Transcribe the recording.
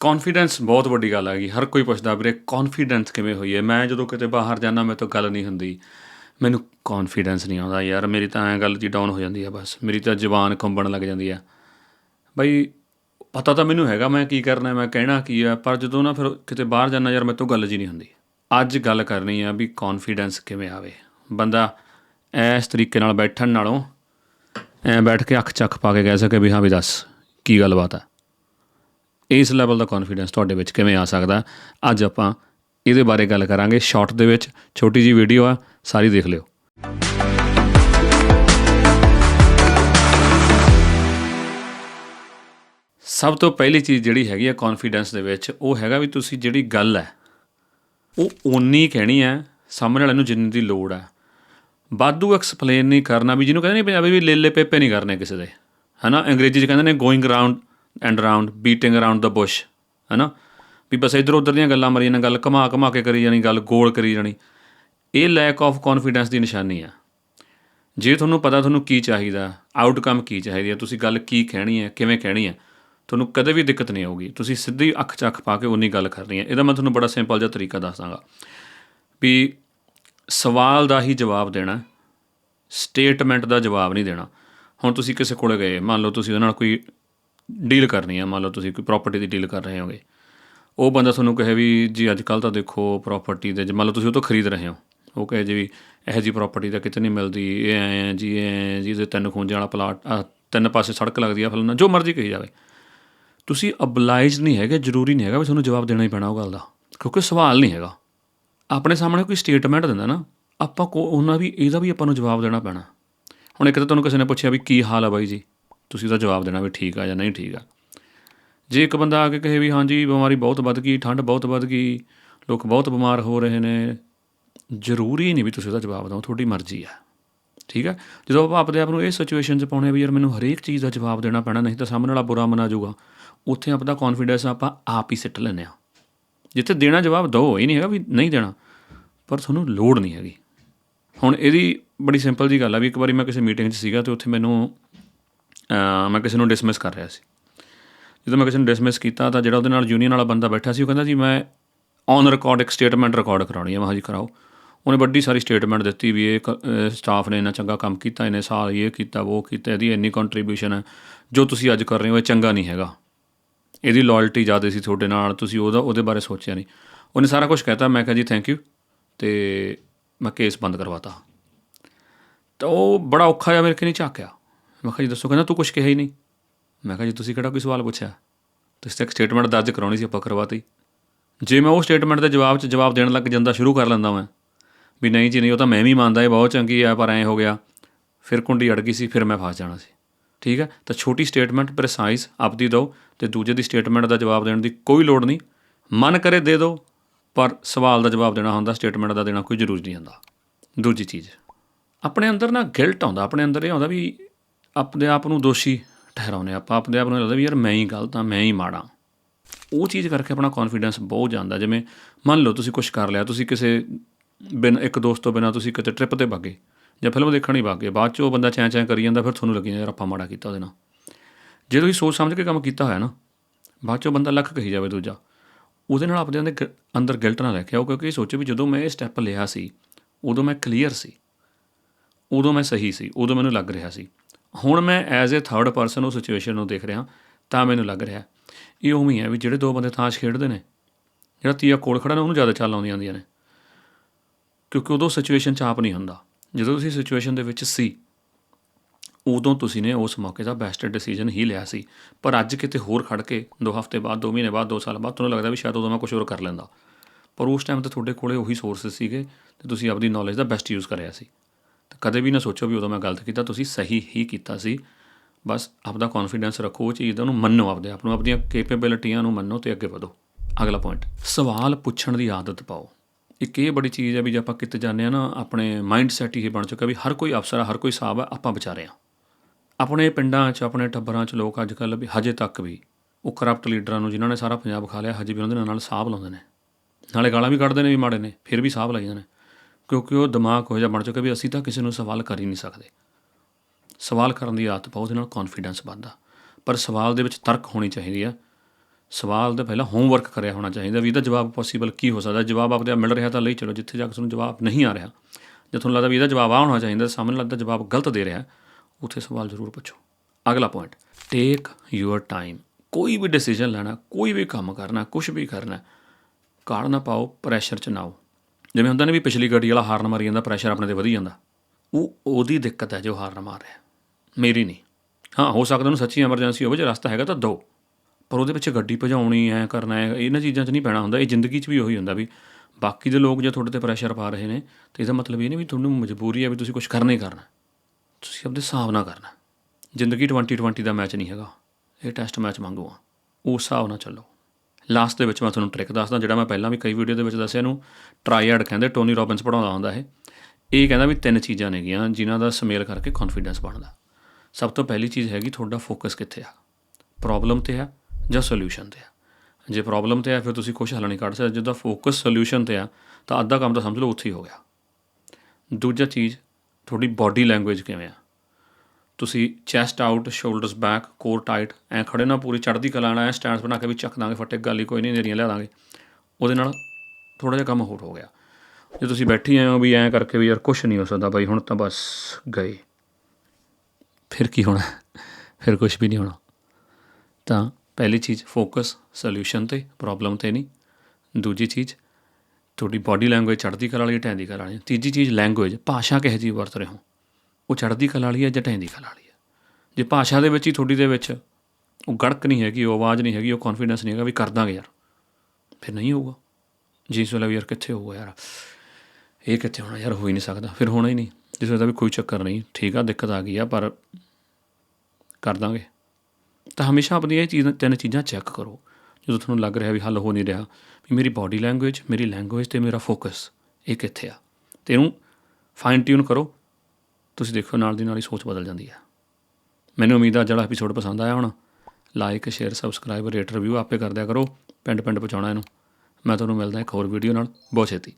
Confidence ਬਹੁਤ ਵੱਡੀ ਗੱਲ ਹੈਗੀ ਹਰ ਕੋਈ ਪੁੱਛਦਾ, ਵੀਰੇ ਕੌਨਫੀਡੈਂਸ ਕਿਵੇਂ ਹੋਈ ਹੈ? ਮੈਂ ਜਦੋਂ ਕਿਤੇ ਬਾਹਰ ਜਾਂਦਾ, ਮੇਰੇ ਤੋਂ ਗੱਲ ਨਹੀਂ ਹੁੰਦੀ। ਮੈਨੂੰ ਕੌਨਫੀਡੈਂਸ ਨਹੀਂ ਆਉਂਦਾ ਯਾਰ। ਮੇਰੀ ਤਾਂ ਐਂ ਗੱਲ ਜੀ ਡਾਊਨ ਹੋ ਜਾਂਦੀ ਆ ਬਸ। ਮੇਰੀ ਤਾਂ ਜ਼ੁਬਾਨ ਕੰਬਣ ਲੱਗ ਜਾਂਦੀ ਆ। ਬਈ, ਪਤਾ ਤਾਂ ਮੈਨੂੰ ਹੈਗਾ ਮੈਂ ਕੀ ਕਰਨਾ, ਮੈਂ ਕਹਿਣਾ ਕੀ ਆ, ਪਰ ਜਦੋਂ ਨਾ ਫਿਰ ਕਿਤੇ ਬਾਹਰ ਜਾਂਦਾ ਯਾਰ, ਮੇਰੇ ਤੋਂ ਗੱਲ ਜੀ ਨਹੀਂ ਹੁੰਦੀ। ਅੱਜ ਗੱਲ ਕਰਨੀ ਆ ਵੀ ਕੌਨਫੀਡੈਂਸ ਕਿਵੇਂ ਆਵੇ। ਬੰਦਾ ਇਸ ਤਰੀਕੇ ਨਾਲ ਬੈਠਣ ਨਾਲੋਂ ਐ ਬੈਠ ਕੇ ਅੱਖ ਚੱਖ ਪਾ ਕੇ ਕਹਿ ਸਕੇ ਵੀ ਹਾਂ ਵੀ ਦੱਸ, ਕੀ ਗੱਲਬਾਤ ਆ? ਇਸ ਲੈਵਲ ਦਾ ਕੌਨਫੀਡੈਂਸ ਤੁਹਾਡੇ ਵਿੱਚ ਕਿਵੇਂ ਆ ਸਕਦਾ? ਅੱਜ ਆਪਾਂ ਇਹਦੇ ਬਾਰੇ ਗੱਲ ਕਰਾਂਗੇ ਸ਼ਾਰਟ ਦੇ ਵਿੱਚ। ਛੋਟੀ ਜੀ ਵੀਡੀਓ ਆ, ਸਾਰੀ ਦੇਖ ਲਿਓ। ਸਭ ਤੋਂ ਪਹਿਲੀ ਚੀਜ਼ ਜਿਹੜੀ ਹੈਗੀ ਆ ਕੌਨਫੀਡੈਂਸ ਦੇ ਵਿੱਚ, ਉਹ ਹੈਗਾ ਵੀ ਤੁਸੀਂ ਜਿਹੜੀ ਗੱਲ ਹੈ, ਉਹ ਓਨੀ ਕਹਿਣੀ ਹੈ, ਸਾਹਮਣੇ ਵਾਲੇ ਨੂੰ ਜਿੰਨੀ ਦੀ ਲੋੜ ਹੈ। ਬਾਦੂ ਐਕਸਪਲੇਨ ਨਹੀਂ ਕਰਨਾ ਵੀ ਜਿਹਨੂੰ ਕਹਿੰਦੇ ਨਹੀਂ ਪੰਜਾਬੀ ਵੀ ਲੇਲੇ ਪੇਪੇ ਨਹੀਂ ਕਰਨੇ ਕਿਸੇ ਦੇ। ਹਨਾ? ਅੰਗਰੇਜ਼ੀ ਚ ਕਹਿੰਦੇ ਨੇ going around and around beating around the bush ਹਨਾ ਵੀ ਬਸ ਇਧਰ ਉਧਰ ਦੀਆਂ ਗੱਲਾਂ ਮਰੀ ਜਾਣਾ, ਗੱਲ ਘਮਾ ਘਮਾ ਕੇ ਕਰੀ ਜਾਣੀ, ਗੱਲ ਗੋਲ ਕਰੀ ਜਾਣੀ। ਇਹ ਲੈਕ ਆਫ ਕੌਨਫੀਡੈਂਸ ਦੀ ਨਿਸ਼ਾਨੀ ਆ। ਜੇ ਤੁਹਾਨੂੰ ਪਤਾ ਤੁਹਾਨੂੰ ਕੀ ਚਾਹੀਦਾ ਆਊਟਕਮ ਕੀ ਚਾਹੀਦੀ ਹੈ ਤੁਸੀਂ ਗੱਲ ਕੀ ਕਹਿਣੀ ਹੈ ਕਿਵੇਂ ਕਹਿਣੀ ਹੈ ਤੁਹਾਨੂੰ ਕਦੇ ਵੀ ਦਿੱਕਤ ਨਹੀਂ ਆਊਗੀ। ਤੁਸੀਂ ਸਿੱਧੀ ਅੱਖ ਚੱਖ ਪਾ ਕੇ ਉਨੀ ਗੱਲ ਕਰਨੀ ਹੈ ਇਹਦਾ ਮੈਂ ਤੁਹਾਨੂੰ ਬੜਾ ਸਿੰਪਲ ਜਿਹਾ ਤਰੀਕਾ ਦੱਸ ਦਾਂਗਾ ਵੀ ਸਵਾਲ ਦਾ ਹੀ ਜਵਾਬ ਦੇਣਾ ਸਟੇਟਮੈਂਟ ਦਾ ਜਵਾਬ ਨਹੀਂ ਦੇਣਾ। ਹੁਣ ਤੁਸੀਂ ਕਿਸੇ ਕੋਲੇ ਗਏ, ਮੰਨ ਲਓ ਤੁਸੀਂ ਉਹਦੇ ਨਾਲ ਕੋਈ ਡੀਲ ਕਰਨੀ ਹੈ ਮੰਨ ਲਓ ਤੁਸੀਂ ਕੋਈ ਪ੍ਰਾਪਰਟੀ ਦੀ ਡੀਲ ਕਰ ਰਹੇ ਹੋਗੇ। ਉਹ ਬੰਦਾ ਤੁਹਾਨੂੰ ਕਹੇ ਵੀ, ਜੀ, ਅੱਜ ਕੱਲ ਤਾਂ ਦੇਖੋ ਪ੍ਰਾਪਰਟੀ ਦੇ, ਜੇ ਮੰਨ ਲਓ ਤੁਸੀਂ ਉਹ ਤੋਂ ਖਰੀਦ ਰਹੇ ਹੋ, ਉਹ ਕਹੇ ਜੀ ਵੀ, ਇਹੋ ਜੀ ਪ੍ਰਾਪਰਟੀ ਤਾਂ ਕਿਤੇ ਨਹੀਂ ਮਿਲਦੀ, ਇਹ ਐਂ ਜੀ, ਇਹ ਐਂ, ਜੀ, ਇਹਦੇ ਤਿੰਨ ਖੂੰਜੇ ਵਾਲਾ ਪਲਾਟ ਤਿੰਨ ਪਾਸੇ ਸੜਕ ਲੱਗਦੀ ਆ ਫਲਾਣਾ ਜੋ ਮਰਜ਼ੀ ਕਹੀ ਜਾਵੇ। ਤੁਸੀਂ ਅਬਲਾਈਜ਼ ਨਹੀਂ ਹੈਗੇ, ਜ਼ਰੂਰੀ ਨਹੀਂ ਹੈਗਾ ਵੀ ਤੁਹਾਨੂੰ ਜਵਾਬ ਦੇਣਾ ਹੀ ਪੈਣਾ ਉਹ ਗੱਲ ਦਾ, ਕਿਉਂਕਿ ਸਵਾਲ ਨਹੀਂ ਹੈਗਾ। ਆਪਣੇ ਸਾਹਮਣੇ ਕੋਈ ਸਟੇਟਮੈਂਟ ਦਿੰਦਾ ਨਾ, ਆਪਾਂ ਕੋ, ਉਹਨਾਂ ਵੀ, ਇਹਦਾ ਵੀ ਆਪਾਂ ਨੂੰ ਜਵਾਬ ਦੇਣਾ ਪੈਣਾ। ਹੁਣ ਇੱਕ ਤਾਂ ਤੁਹਾਨੂੰ ਕਿਸੇ ਨੇ ਪੁੱਛਿਆ ਵੀ ਕੀ ਹਾਲ ਆ ਬਾਈ ਜੀ? ਤੁਸੀਂ ਉਹਦਾ ਜਵਾਬ ਦੇਣਾ ਵੀ ਠੀਕ ਆ ਜਾਂ ਨਹੀਂ ਠੀਕ ਆ। ਜੇ ਇੱਕ ਬੰਦਾ ਆ ਕੇ ਕਹੇ ਵੀ ਹਾਂਜੀ, ਬਿਮਾਰੀ ਬਹੁਤ ਵੱਧ ਗਈ, ਠੰਡ ਬਹੁਤ ਵੱਧ ਗਈ, ਲੋਕ ਬਹੁਤ ਬਿਮਾਰ ਹੋ ਰਹੇ ਨੇ, ਜ਼ਰੂਰੀ ਨਹੀਂ ਵੀ ਤੁਸੀਂ ਉਹਦਾ ਜਵਾਬ ਦਿਓ, ਤੁਹਾਡੀ ਮਰਜ਼ੀ ਆ। ਠੀਕ ਆ? ਜਦੋਂ ਆਪਾਂ ਆਪਣੇ ਆਪ ਨੂੰ ਇਹ ਸਿਚੁਏਸ਼ਨ 'ਚ ਪਾਉਣੇ ਵੀ ਯਾਰ ਮੈਨੂੰ ਹਰੇਕ ਚੀਜ਼ ਦਾ ਜਵਾਬ ਦੇਣਾ ਪੈਣਾ, ਨਹੀਂ ਤਾਂ ਸਾਹਮਣੇ ਵਾਲਾ ਬੁਰਾ ਮਨਾ ਜਾਊਗਾ। ਉੱਥੇ ਆਪਦਾ ਕੌਨਫੀਡੈਂਸ ਆਪਾਂ ਆਪ ਹੀ ਸਿੱਟ ਲੈਂਦੇ ਆ ਜਿੱਥੇ ਦੇਣਾ ਜਵਾਬ ਦਿਓ ਇਹ ਨਹੀਂ ਹੈਗਾ ਵੀ ਨਹੀਂ ਦੇਣਾ, ਪਰ ਤੁਹਾਨੂੰ ਲੋੜ ਨਹੀਂ ਹੈਗੀ। ਹੁਣ ਇਹਦੀ ਬੜੀ ਸਿੰਪਲ ਜੀ ਗੱਲ ਆ ਵੀ ਇੱਕ ਵਾਰੀ ਮੈਂ ਕਿਸੇ ਮੀਟਿੰਗ 'ਚ ਸੀਗਾ ਤੇ ਉੱਥੇ ਮੈਨੂੰ ਮੈਂ ਕਿਸੇ ਨੂੰ ਡਿਸਮਿਸ ਕਰ ਰਿਹਾ ਸੀ। ਜਦੋਂ ਮੈਂ ਕਿਸੇ ਨੂੰ ਡਿਸਮਿਸ ਕੀਤਾ ਤਾਂ ਜਿਹੜਾ ਉਹਦੇ ਨਾਲ ਯੂਨੀਅਨ ਵਾਲਾ ਬੰਦਾ ਬੈਠਾ ਸੀ, ਉਹ ਕਹਿੰਦਾ ਜੀ, ਮੈਂ ਔਨ ਰਿਕਾਰਡ ਇੱਕ ਸਟੇਟਮੈਂਟ ਰਿਕਾਰਡ ਕਰਾਉਣੀ ਹੈ, ਮੈਂ ਜੀ ਕਰਾਓ। ਉਹਨੇ ਵੱਡੀ ਸਾਰੀ ਸਟੇਟਮੈਂਟ ਦਿੱਤੀ ਵੀ ਇਹ ਸਟਾਫ ਨੇ ਇੰਨਾ ਚੰਗਾ ਕੰਮ ਕੀਤਾ, ਇਹਨੇ ਸਾਲ ਇਹ ਕੀਤਾ, ਉਹ ਕੀਤਾ, ਇਹਦੀ ਇੰਨੀ ਕੰਟਰੀਬਿਊਸ਼ਨ ਹੈ। ਜੋ ਤੁਸੀਂ ਅੱਜ ਕਰ ਰਹੇ ਹੋ, ਇਹ ਚੰਗਾ ਨਹੀਂ ਹੈਗਾ। ਇਹਦੀ ਲਾਇਲਟੀ ਜ਼ਿਆਦਾ ਸੀ ਤੁਹਾਡੇ ਨਾਲ, ਤੁਸੀਂ ਉਹਦਾ, ਉਹਦੇ ਬਾਰੇ ਸੋਚਿਆ ਨਹੀਂ। ਉਹਨੇ ਸਾਰਾ ਕੁਝ ਕਹਿਤਾ, ਮੈਂ ਕਿਹਾ ਜੀ ਥੈਂਕ ਯੂ ਤੇ ਮੈਂ ਕੇਸ ਬੰਦ ਕਰਵਾਤਾ। ਤਾਂ ਉਹ ਬੜਾ ਔਖਾ ਜਿਹਾ ਮੇਰੇ ਕਿ ਨਹੀਂ ਝਾਕਿਆ ਮੈਂ ਕਿਹਾ ਜੀ ਦੱਸੋ, ਕਹਿੰਦਾ ਤੂੰ ਕੁਝ ਕਿਹਾ ਹੀ ਨਹੀਂ। ਮੈਂ ਕਿਹਾ ਜੀ ਤੁਸੀਂ ਕਿਹੜਾ ਕੋਈ ਸਵਾਲ ਪੁੱਛਿਆ? ਤੁਸੀਂ ਤਾਂ ਇੱਕ ਸਟੇਟਮੈਂਟ ਦਰਜ ਕਰਾਉਣੀ ਸੀ ਆਪਾਂ ਕਰਵਾਤੀ ਜੇ ਮੈਂ ਉਹ ਸਟੇਟਮੈਂਟ ਦੇ ਜਵਾਬ 'ਚ ਜਵਾਬ ਦੇਣ ਲੱਗ ਜਾਂਦਾ, ਸ਼ੁਰੂ ਕਰ ਲੈਂਦਾ ਮੈਂ। ਵੀ ਨਹੀਂ ਜੀ, ਨਹੀਂ, ਉਹ ਤਾਂ ਮੈਂ ਵੀ ਮੰਨਦਾ ਇਹ ਬਹੁਤ ਚੰਗੀ ਆ ਪਰ ਐਂ ਹੋ ਗਿਆ। ਫਿਰ ਕੁੰਡੀ ਅੜ ਗਈ ਸੀ, ਫਿਰ ਮੈਂ ਫਸ ਜਾਣਾ ਸੀ। ਠੀਕ ਹੈ? ਤਾਂ ਛੋਟੀ ਸਟੇਟਮੈਂਟ ਪ੍ਰੀਸਾਈਜ਼ ਆਪਦੀ ਦਿਓ ਤੇ ਦੂਜੇ ਦੀ ਸਟੇਟਮੈਂਟ ਦਾ ਜਵਾਬ ਦੇਣ ਦੀ ਕੋਈ ਲੋੜ ਨਹੀਂ। ਮਨ ਕਰੇ ਦੇ ਦਿਓ, ਪਰ ਸਵਾਲ ਦਾ ਜਵਾਬ ਦੇਣਾ ਹੁੰਦਾ ਸਟੇਟਮੈਂਟ ਦਾ ਦੇਣਾ ਕੋਈ ਜ਼ਰੂਰੀ ਨਹੀਂ ਹੁੰਦਾ। ਦੂਜੀ ਚੀਜ਼, ਆਪਣੇ ਅੰਦਰ ਨਾ ਗਿਲਟ ਆਉਂਦਾ, ਆਪਣੇ ਅੰਦਰ ਇਹ ਆਉਂਦਾ ਵੀ ਆਪਣੇ ਆਪ ਨੂੰ ਦੋਸ਼ੀ ਠਹਿਰਾਉਂਦੇ ਆਪਾਂ ਆਪਣੇ ਆਪ ਨੂੰ ਲੱਗਦਾ ਵੀ ਯਾਰ ਮੈਂ ਹੀ ਗਲਤ ਹਾਂ, ਮੈਂ ਹੀ ਮਾੜਾ। ਉਹ ਚੀਜ਼ ਕਰਕੇ ਆਪਣਾ ਕੌਨਫੀਡੈਂਸ ਬਹੁਤ ਜਾਂਦਾ। ਜਿਵੇਂ ਮੰਨ ਲਓ ਤੁਸੀਂ ਕੁਝ ਕਰ ਲਿਆ, ਤੁਸੀਂ ਕਿਸੇ ਬਿਨ ਇੱਕ ਦੋਸਤ ਤੋਂ ਬਿਨਾ ਤੁਸੀਂ ਕਿਤੇ ਟ੍ਰਿਪ ਤੇ ਭਾਗੇ ਜਾਂ ਫਿਲਮ ਦੇਖਣ ਹੀ ਭਾਗੇ ਬਾਅਦ ਚ ਉਹ ਬੰਦਾ ਚੈਂ ਚੈਂ ਕਰੀ ਜਾਂਦਾ, ਫਿਰ ਤੁਹਾਨੂੰ ਲੱਗੀ ਯਾਰ ਆਪਾਂ ਮਾੜਾ ਕੀਤਾ ਉਹਦੇ ਨਾਲ। ਜੇ ਤੁਸੀਂ ਸੋਚ ਸਮਝ ਕੇ ਕੰਮ ਕੀਤਾ ਹੋਇਆ ਨਾ, ਬਾਅਦ ਚੋਂ ਬੰਦਾ ਲੱਖ ਕਹੀ ਜਾਵੇ ਦੂਜਾ। ਉਹਦੇ ਨਾਲ ਆਪਣੇ ਅੰਦਰ ਗਿ- ਅੰਦਰ ਗਿਲਟ ਨਾ ਲੈ ਕੇ ਆਓ ਕਿਉਂਕਿ ਇਹ ਸੋਚੋ ਵੀ ਜਦੋਂ ਮੈਂ ਇਹ ਸਟੈਪ ਲਿਆ ਸੀ, ਉਦੋਂ ਮੈਂ ਕਲੀਅਰ ਸੀ। ਉਦੋਂ ਮੈਂ ਸਹੀ ਸੀ, ਉਦੋਂ ਮੈਨੂੰ ਲੱਗ ਰਿਹਾ ਸੀ। ਹੁਣ ਮੈਂ ਐਜ਼ ਅ ਥਰਡ ਪਰਸਨ ਉਹ ਸਿਚੁਏਸ਼ਨ ਨੂੰ ਦੇਖ ਰਿਹਾ, ਤਾਂ ਮੈਨੂੰ ਲੱਗ ਰਿਹਾ ਇਹ ਉਵੇਂ ਹੈ ਵੀ ਜਿਹੜੇ ਦੋ ਬੰਦੇ ਤਾਸ਼ ਖੇਡਦੇ ਨੇ, ਜਿਹੜਾ ਤੀਆ ਕੋਲ ਖੜਾ ਨੇ, ਉਹਨੂੰ ਜ਼ਿਆਦਾ ਚੱਲ ਆਉਂਦੀਆਂ ਹੁੰਦੀਆਂ ਨੇ। ਕਿਉਂਕਿ ਉਦੋਂ ਸਿਚੁਏਸ਼ਨ 'ਚ ਆਪ ਨਹੀਂ ਹੁੰਦਾ। ਜਦੋਂ ਤੁਸੀਂ ਸਿਚੁਏਸ਼ਨ ਦੇ ਵਿੱਚ ਸੀ, ਉਦੋਂ ਤੁਸੀਂ ਨੇ ਉਸ ਮੌਕੇ ਦਾ ਬੈਸਟ ਡਿਸੀਜਨ ਹੀ ਲਿਆ ਸੀ। ਪਰ ਅੱਜ ਕਿਤੇ ਹੋਰ ਖੜ ਕੇ, ਦੋ ਹਫ਼ਤੇ ਬਾਅਦ, ਦੋ ਮਹੀਨੇ ਬਾਅਦ, ਦੋ ਸਾਲ ਬਾਅਦ, ਤੁਹਾਨੂੰ ਲੱਗਦਾ ਵੀ ਸ਼ਾਇਦ ਉਦੋਂ ਮੈਂ ਕੁਝ ਹੋਰ ਕਰ ਲੈਂਦਾ। ਪਰ ਉਸ ਟਾਈਮ ਤੇ ਤੁਹਾਡੇ ਕੋਲੇ ਉਹੀ ਸੋਰਸਸ ਸੀਗੇ ਤੇ ਤੁਸੀਂ ਆਪਦੀ ਨੌਲੇਜ ਦਾ ਬੈਸਟ ਯੂਜ਼ ਕਰਿਆ ਸੀ। ਕਦੇ ਵੀ ਨਾ ਸੋਚੋ ਵੀ ਉਦੋਂ ਮੈਂ ਗਲਤ ਕੀਤਾ, ਤੁਸੀਂ ਸਹੀ ਹੀ ਕੀਤਾ ਸੀ। ਬਸ ਆਪਦਾ ਕੌਨਫੀਡੈਂਸ ਰੱਖੋ, ਉਹ ਚੀਜ਼ ਦਾ ਉਹਨੂੰ ਮੰਨੋ ਆਪਦੇ ਆਪ ਨੂੰ ਆਪਣੀਆਂ ਕੈਪੇਬਿਲਿਟੀਆਂ ਨੂੰ ਮੰਨੋ ਤੇ ਅੱਗੇ ਵਧੋ। ਅਗਲਾ ਪੁਆਇੰਟ ਸਵਾਲ ਪੁੱਛਣ ਦੀ ਆਦਤ ਪਾਓ। ਇੱਕ ਇਹ ਬੜੀ ਚੀਜ਼ ਹੈ ਵੀ ਜੇ ਆਪਾਂ ਕਿਤੇ ਜਾਂਦੇ ਆ ਨਾ, ਆਪਣੇ ਮਾਈਂਡ ਸੈਟ ਹੀ ਇਹ ਬਣ ਚੁੱਕਾ ਵੀ ਹਰ ਕੋਈ ਅਫਸਰ ਆ, ਹਰ ਕੋਈ ਸਾਹਿਬ ਆ, ਆਪਾਂ ਵਿਚਾਰੇ ਆ ਆਪਣੇ ਪਿੰਡਾਂ 'ਚ, ਆਪਣੇ ਟੱਬਰਾਂ 'ਚ ਲੋਕ ਅੱਜ ਕੱਲ੍ਹ ਵੀ ਹਜੇ ਤੱਕ ਵੀ ਉਹ ਕਰਪਟ ਲੀਡਰਾਂ ਨੂੰ ਜਿਨ੍ਹਾਂ ਨੇ ਸਾਰਾ ਪੰਜਾਬ ਖਾ ਲਿਆ, ਹਜੇ ਵੀ ਉਹਨਾਂ ਦੇ ਨਾਲ ਸਾਹਬ ਲਾਉਂਦੇ ਨੇ। ਨਾਲੇ ਗਾਲਾਂ ਵੀ ਕੱਢਦੇ ਨੇ ਵੀ ਮਾੜੇ ਨੇ, ਫਿਰ ਵੀ ਸਾਹਬ ਲਾਈਆਂ ਨੇ। ਕਿਉਂਕਿ ਉਹ ਦਿਮਾਗ ਹੋ ਜਾ ਬਣ ਚੁੱਕਾ ਵੀ ਅਸੀਂ ਤਾਂ ਕਿਸੇ ਨੂੰ ਸਵਾਲ ਕਰ ਹੀ ਨਹੀਂ ਸਕਦੇ। ਸਵਾਲ ਕਰਨ ਦੀ ਆਦਤ ਪਾਓ ਉਹਦੇ ਨਾਲ ਕੌਨਫੀਡੈਂਸ ਵੱਧਦਾ ਪਰ ਸਵਾਲ ਦੇ ਵਿੱਚ ਤਰਕ ਹੋਣੀ ਚਾਹੀਦੀ ਆ। ਸਵਾਲ ਦਾ ਪਹਿਲਾਂ ਹੋਮਵਰਕ ਕਰਿਆ ਹੋਣਾ ਚਾਹੀਦਾ ਵੀ ਇਹਦਾ ਜਵਾਬ ਪੋਸੀਬਲ ਕੀ ਹੋ ਸਕਦਾ। ਜਵਾਬ ਆਪਦੇ ਆਪ ਮਿਲ ਰਿਹਾ ਤਾਂ ਲਈ ਚਲੋ, ਜਿੱਥੇ ਜਾ ਕੇ ਤੁਹਾਨੂੰ ਜਵਾਬ ਨਹੀਂ ਆ ਰਿਹਾ। ਜੇ ਤੁਹਾਨੂੰ ਲੱਗਦਾ ਵੀ ਇਹਦਾ ਜਵਾਬ ਆ ਹੋਣਾ ਚਾਹੀਦਾ, ਸਾਹਮਣੇ ਲੱਗਦਾ ਜਵਾਬ ਗਲਤ ਦੇ ਰਿਹਾ, ਉੱਥੇ ਸਵਾਲ ਜ਼ਰੂਰ ਪੁੱਛੋ। ਅਗਲਾ ਪੁਆਇੰਟ ਟੇਕ ਯੂਅਰ ਟਾਈਮ ਕੋਈ ਵੀ ਡਿਸੀਜਨ ਲੈਣਾ, ਕੋਈ ਵੀ ਕੰਮ ਕਰਨਾ ਕੁਝ ਵੀ ਕਰਨਾ ਕਾੜ ਨਾ ਪਾਓ ਪ੍ਰੈਸ਼ਰ ਚ ਨਾ ਆਓ। ਜਿਵੇਂ ਹੁੰਦਾ ਨਾ ਵੀ ਪਿਛਲੀ ਗੱਡੀ ਵਾਲਾ ਹਾਰਨ ਮਾਰੀ ਜਾਂਦਾ ਪ੍ਰੈਸ਼ਰ ਆਪਣੇ ਤੇ ਵਧੀ ਜਾਂਦਾ। ਉਹ, ਉਹਦੀ ਦਿੱਕਤ ਹੈ ਜੋ ਹਾਰਨ ਮਾਰ ਰਿਹਾ। ਮੇਰੀ ਨਹੀਂ। ਹਾਂ, ਹੋ ਸਕਦਾ ਉਹਨੂੰ ਸੱਚੀ ਐਮਰਜੈਂਸੀ ਹੋਵੇ, ਜੇ ਰਸਤਾ ਹੈਗਾ ਤਾਂ ਦੋ। ਪਰ ਉਹਦੇ ਪਿੱਛੇ ਗੱਡੀ ਭਜਾਉਣੀ ਹੈ, ਕਰਨਾ ਹੈ, ਇਹਨਾਂ ਚੀਜ਼ਾਂ 'ਚ ਨਹੀਂ ਪੈਣਾ ਹੁੰਦਾ। ਇਹ ਜ਼ਿੰਦਗੀ 'ਚ ਵੀ ਉਹੀ ਹੁੰਦਾ ਵੀ ਬਾਕੀ ਦੇ ਲੋਕ ਜੇ ਤੁਹਾਡੇ ਤੇ ਪ੍ਰੈਸ਼ਰ ਪਾ ਰਹੇ ਨੇ, ਤੇ ਇਹਦਾ ਮਤਲਬ ਇਹ ਨਹੀਂ ਵੀ ਤੁਹਾਨੂੰ ਮਜਬੂਰੀ ਹੈ ਵੀ ਤੁਸੀਂ ਕੁਝ ਕਰਨਾ ਹੀ ਕਰਨਾ। ਤੁਸੀਂ ਆਪਦੇ ਹਿਸਾਬ ਨਾਲ ਕਰਨਾ। ਜ਼ਿੰਦਗੀ 2020 ਦਾ ਮੈਚ ਨਹੀਂ ਹੈਗਾ। ਇਹ ਟੈਸਟ ਮੈਚ ਵਾਂਗੂ ਆ ਉਸ ਹਿਸਾਬ ਨਾਲ ਚੱਲੋ। ਲਾਸਟ ਦੇ ਵਿੱਚ ਮੈਂ ਤੁਹਾਨੂੰ ਟ੍ਰਿਕ ਦੱਸਦਾ, ਜਿਹੜਾ ਮੈਂ ਪਹਿਲਾਂ ਵੀ ਕਈ ਵੀਡੀਓ ਦੇ ਵਿੱਚ ਦੱਸਿਆ ਇਹਨੂੰ। ਟ੍ਰਾਇਡ ਕਹਿੰਦੇ ਟੋਨੀ ਰੋਬਿਨਸ ਪੜਾਉਂਦਾ ਹੁੰਦਾ ਇਹ। ਇਹ ਕਹਿੰਦਾ ਵੀ ਤਿੰਨ ਚੀਜ਼ਾਂ ਨੇਗੀਆਂ ਜਿਨ੍ਹਾਂ ਦਾ ਸਮੇਲ ਕਰਕੇ ਕੌਨਫੀਡੈਂਸ ਬਣਦਾ। ਸਭ ਤੋਂ ਪਹਿਲੀ ਚੀਜ਼ ਹੈਗੀ ਤੁਹਾਡਾ ਫੋਕਸ ਕਿੱਥੇ ਆ? ਪ੍ਰੋਬਲਮ ਤੇ ਆ ਜਾਂ ਸੋਲੂਸ਼ਨ ਤੇ ਆ? ਜੇ ਪ੍ਰੋਬਲਮ ਤੇ ਆ, ਫਿਰ ਤੁਸੀਂ ਕੁਝ ਹੱਲ ਨਹੀਂ ਕੱਢ ਸਕਦੇ। ਜਦੋਂ ਫੋਕਸ ਸੋਲੂਸ਼ਨ ਤੇ ਆ, ਤਾਂ ਅੱਧਾ ਕੰਮ ਤਾਂ ਸਮਝ ਲਓ, ਉੱਥੇ ਹੀ ਹੋ ਗਿਆ। ਦੂਜਾ ਚੀਜ਼, ਤੁਹਾਡੀ ਬਾਡੀ ਲੈਂਗੁਏਜ ਕਿਵੇਂ ਆ? ਤੁਸੀਂ chest out shoulders back core tight ਐ ਖੜੇ ਨਾ, ਪੂਰੀ ਚੜ੍ਹਦੀ ਕਲਾ ਨਾਲ ਐ ਸਟੈਂਡਸ ਬਣਾ ਕੇ ਵੀ ਚੱਕ ਦਾਂਗੇ, ਫੱਟੇ, ਗੱਲ ਹੀ ਕੋਈ ਨਹੀਂ, ਨੇਰੀਆਂ ਲੈ ਦਾਂਗੇ। ਉਹਦੇ ਨਾਲ ਥੋੜਾ ਜਿਹਾ ਕੰਮ ਹੋਰ ਹੋ ਗਿਆ। ਜੇ ਤੁਸੀਂ ਬੈਠੀ ਆਏ ਹੋ ਵੀ ਐਂ ਕਰਕੇ ਵੀ ਯਾਰ ਕੁਝ ਨਹੀਂ ਹੋ ਸਕਦਾ ਬਾਈ, ਹੁਣ ਤਾਂ ਬਸ ਗਏ। ਫਿਰ ਕੀ ਹੋਣਾ? ਫਿਰ ਕੁਝ ਵੀ ਨਹੀਂ ਹੋਣਾ। ਤਾਂ ਪਹਿਲੀ ਚੀਜ਼ ਫੋਕਸ ਸੋਲੂਸ਼ਨ ਤੇ ਪ੍ਰੋਬਲਮ ਤੇ ਨਹੀਂ। ਦੂਜੀ ਚੀਜ਼, ਤੁਹਾਡੀ ਬਾਡੀ ਲੈਂਗੁਏਜ ਚੜ੍ਹਦੀ ਕਲਾ ਵਾਲੀ ਟੈਂਦੀ ਕਲਾ ਵਾਲੀ। ਤੀਜੀ ਚੀਜ਼ ਲੈਂਗੁਏਜ ਭਾਸ਼ਾ ਕਿਹੋ ਜਿਹੀ ਵਰਤ ਰਹੇ ਹੋ? ਉਹ ਚੜ੍ਹਦੀ ਕਲਾ ਵਾਲੀ ਹੈ ਜਾਂ ਢਹਿੰਦੀ ਕਲਾ ਵਾਲੀ ਹੈ? ਜੇ ਭਾਸ਼ਾ ਦੇ ਵਿੱਚ ਹੀ ਤੁਹਾਡੀ ਦੇ ਵਿੱਚ ਉਹ ਗੜਕ ਨਹੀਂ ਹੈਗੀ, ਉਹ ਆਵਾਜ਼ ਨਹੀਂ ਹੈਗੀ, ਉਹ ਕੌਨਫੀਡੈਂਸ ਨਹੀਂ ਹੈਗਾ ਵੀ ਕਰ ਦਾਂਗੇ ਯਾਰ, ਫਿਰ ਨਹੀਂ ਹੋਊਗਾ। ਜਿਸ ਵੇਲੇ ਵੀ ਯਾਰ ਕਿੱਥੇ ਹੋਊਗਾ ਯਾਰ? ਇਹ ਕਿੱਥੇ ਹੋਣਾ ਯਾਰ? ਹੋ ਹੀ ਨਹੀਂ ਸਕਦਾ। ਫਿਰ ਹੋਣਾ ਹੀ ਨਹੀਂ। ਜਿਸ ਵੇਲੇ ਦਾ ਵੀ ਕੋਈ ਚੱਕਰ ਨਹੀਂ। ਠੀਕ ਆ, ਦਿੱਕਤ ਆ ਗਈ ਆ, ਪਰ ਕਰ ਦਾਂਗੇ। ਤਾਂ ਹਮੇਸ਼ਾ ਆਪਣੀਆਂ ਇਹ ਚੀਜ਼ਾਂ, ਤਿੰਨ ਚੀਜ਼ਾਂ ਚੈੱਕ ਕਰੋ। ਜਦੋਂ ਤੁਹਾਨੂੰ ਲੱਗ ਰਿਹਾ ਵੀ ਹੱਲ ਹੋ ਨਹੀਂ ਰਿਹਾ, ਵੀ ਮੇਰੀ ਬਾਡੀ ਲੈਂਗੁਏਜ ਮੇਰੀ ਲੈਂਗੁਏਜ ਤੇ ਮੇਰਾ ਫੋਕਸ ਇਹ ਕਿੱਥੇ ਆ? ਤੇ ਇਹਨੂੰ ਫਾਈਨ ਟਿਊਨ ਕਰੋ। ਤੁਸੀਂ ਦੇਖੋ, ਨਾਲ ਦੀ ਨਾਲ ਹੀ ਸੋਚ ਬਦਲ ਜਾਂਦੀ ਹੈ। ਮੈਨੂੰ ਉਮੀਦ ਆ, ਜਿਹੜਾ ਐਪੀਸੋਡ ਪਸੰਦ ਆਇਆ ਹੋਣਾ like share subscribe rate review ਆਪੇ ਕਰਦਿਆ ਕਰੋ ਪਿੰਡ ਪਿੰਡ ਪਹੁੰਚਾਉਣਾ ਇਹਨੂੰ। ਮੈਂ ਤੁਹਾਨੂੰ ਮਿਲਦਾ ਇੱਕ ਹੋਰ ਵੀਡੀਓ ਨਾਲ। ਬਹੁਤ ਛੇਤੀ।